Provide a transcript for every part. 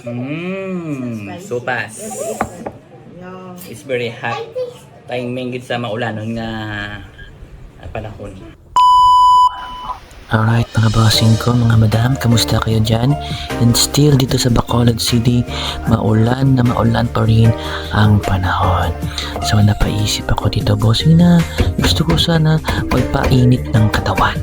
Mmm, sopas. Yeah. It's very hot. Tayong minggit sa maulanon nga ah, panahon. Alright mga bossing ko, mga madam, kamusta kayo dyan? And still dito sa Bacolod City, maulan na maulan pa rin ang panahon. So napaisip ako dito bossing na gusto ko sana magpainit ng katawan.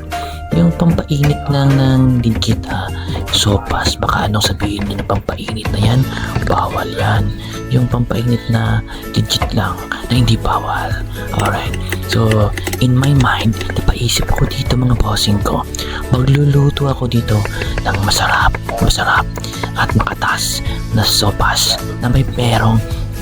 Yung pampainit lang ng digit ha, sopas, baka anong sabihin niyo na pampainit na yan? Bawal yan. Yung pampainit na digit lang na hindi bawal. Alright, so in my mind, napaisip ako dito mga bossing ko, magluluto ako dito ng masarap, masarap at makatas na sopas na may perong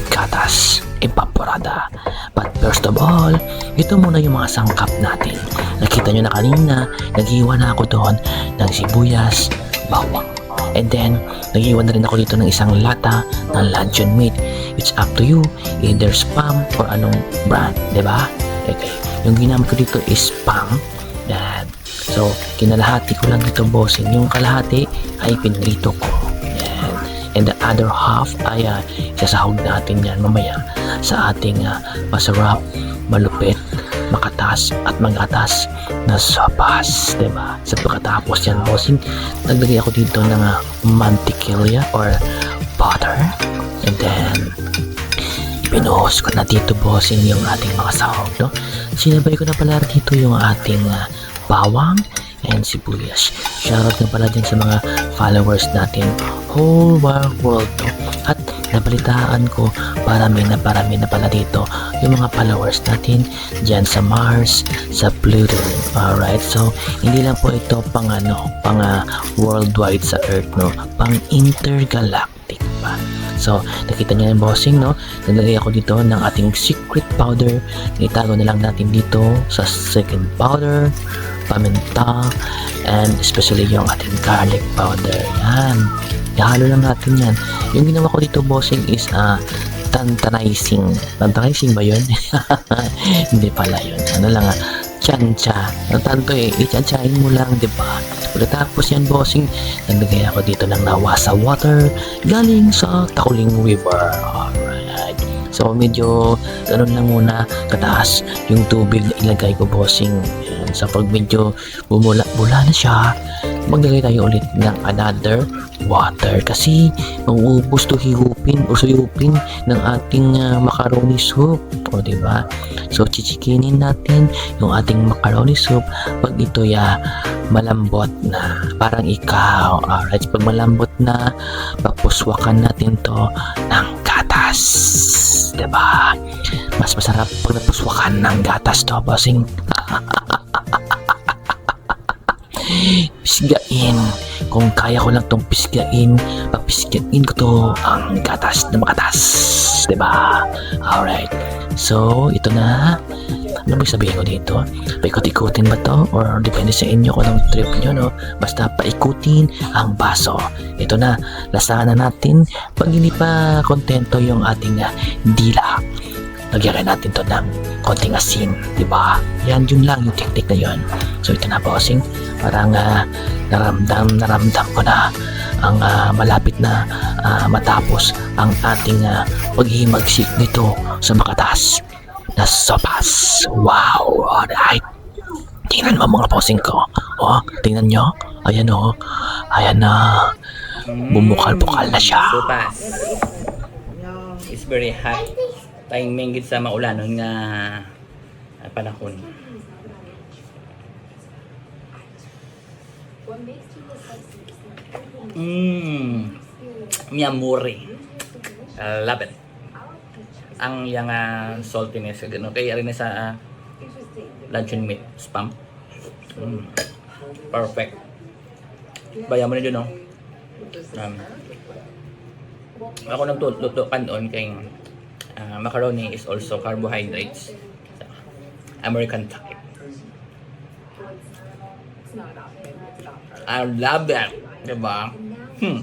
gatas evaporada. But first of all, ito muna yung mga sangkap natin. Nakita nyo na kanina, nag-iwan na ako doon ng sibuyas. And then, nag-iwan na rin ako dito ng isang lata ng luncheon meat. It's up to you, either spam or anong brand, di ba? Okay, yung ginamit ko dito is spam. Yan. So, kinalahati ko lang dito, bossing. Yung kalahati ay pinrito ko. Yan. And the other half ay uh, sasahog natin yan mamaya sa ating ah, masarap, malupit, makatas at magatas na sopas, di ba? Sa pagkatapos yan, bossing, naglagay ako dito ng uh, mantikilya or butter. And then, Pinuhos ko na dito bossing yung ating mga sahog, no? Sinabay ko na pala dito yung ating ah, bawang and sibuyas. Shoutout na pala din sa mga followers natin whole wide world, no? At nabalitaan ko parami na parami na pala dito yung mga followers natin dyan sa Mars, sa Pluto. Alright, so hindi lang po ito pang ano, pang ah, worldwide sa Earth, no? Pang intergalactic pa. So, nakita niyo yung bossing, no? Naglagay ako dito ng ating secret powder. Itago na lang natin dito sa second powder, paminta, and especially yung ating garlic powder. Yan. Ihalo lang natin yan. Yung ginawa ko dito, bossing, is uh, tantanizing. Tantanizing ba yun? Hindi pala yun. Ano lang ah, tsansya. Ang tanto eh, itsansyahin mo lang, di ba? Pagkatapos yan, bossing, naglagay ako dito ng nawasa water galing sa Takuling River. Alright. So, medyo ganun lang muna kataas yung tubig na ilagay ko, bossing. Yan. So, pag medyo bumula-bula na siya, maglagay tayo ulit ng another water kasi mauubos to higupin o suyupin ng ating ah, macaroni soup. O ba? So chichikinin natin yung ating macaroni soup pag ito ya malambot na. Parang ikaw. Alright pag malambot na papuswakan natin to ng gatas. Ba? Mas masarap pag napuswakan ng gatas to bossing pisgain. Kung kaya ko lang tong pisgain, papisgain ko to ang gatas na makatas. ba? Alright. So, ito na. Ano ba sabihin ko dito? Paikot-ikutin ba to? Or depende sa inyo kung anong trip nyo, no? Basta paikutin ang baso. Ito na, lasahan na natin. Pag hindi pa kontento yung ating ah, dila, lagyan natin to ng konting asin, di ba? Yan, yun lang yung technique na yun. So ito na bossing, parang ah, naramdam, naramdam ko na ang ah, malapit na ah, matapos ang ating uh, paghimagsik nito sa makatas na sopas. Wow! Alright! Tingnan mo mga bossing ko. Oh, tingnan nyo. Ayan oh. Ayan na. Bumukal-bukal na siya. Sopas. It's very hot. Tayong minggit sa maulanon nga ah, panahon. Mmm. Miyamuri. I love it. Ang yung uh, saltiness, gano. Kaya rin sa ah, luncheon meat, spam. Mm. Perfect. Bayan mo na dun, no? Um, ako nagtututo doon kay ah, macaroni is also carbohydrates. American type. I love that. Diba? Hmm.